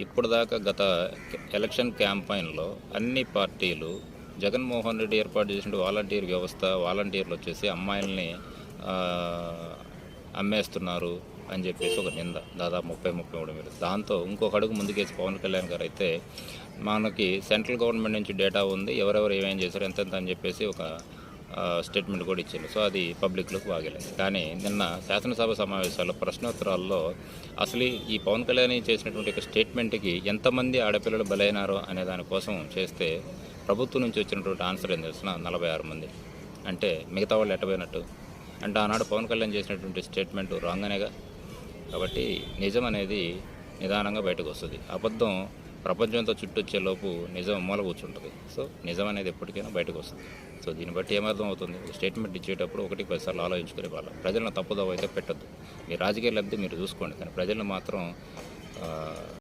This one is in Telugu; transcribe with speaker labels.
Speaker 1: ఇప్పటిదాకా గత ఎలక్షన్ క్యాంపైన్లో అన్ని పార్టీలు జగన్మోహన్ రెడ్డి ఏర్పాటు చేసిన వాలంటీర్ వ్యవస్థ వాలంటీర్లు వచ్చేసి అమ్మాయిల్ని అమ్మేస్తున్నారు అని చెప్పేసి ఒక నింద. దాదాపు ముప్పై ముప్పై మూడు వేలు. దాంతో ఇంకొక అడుగు ముందుకేసి పవన్ కళ్యాణ్ గారు అయితే మనకి సెంట్రల్ గవర్నమెంట్ నుంచి డేటా ఉంది. ఎవరెవరు ఏమేం చేశారు ఎంతెంత అని చెప్పేసి ఒక స్టేట్మెంట్ కూడా ఇచ్చారు సో అది పబ్లిక్లోకి వాగలేదు కానీ నిన్న శాసనసభ సమావేశాల్లో ప్రశ్నోత్తరాల్లో అసలు ఈ పవన్ కళ్యాణ్ చేసినటువంటి ఒక స్టేట్మెంట్కి ఎంతమంది ఆడపిల్లలు బలైనారో అనే దానికోసం చేస్తే ప్రభుత్వం నుంచి వచ్చినటువంటి ఆన్సర్ ఏం తెలిసిన? నలభై ఆరు మంది. అంటే మిగతా వాళ్ళు ఎట్టపోయినట్టు అంటే ఆనాడు పవన్ కళ్యాణ్ చేసినటువంటి స్టేట్మెంట్ రాంగ్ అనేగా? కాబట్టి నిజం అనేది నిదానంగా బయటకు వస్తుంది. అబద్ధం ప్రపంచంతో చుట్టొచ్చేలోపు నిజం మూల కూర్చుంటుంది. సో నిజం అనేది ఎప్పటికైనా బయటకు వస్తుంది. సో దీన్ని బట్టి ఏమర్థం అవుతుంది? స్టేట్మెంట్ ఇచ్చేటప్పుడు ఒకటి పదిసార్లు ఆలోచించుకునే వాళ్ళు. ప్రజలను తప్పుదోవ అయితే పెట్టద్దు. మీ రాజకీయ లబ్ధి మీరు చూసుకోండి. కానీ ప్రజలను మాత్రం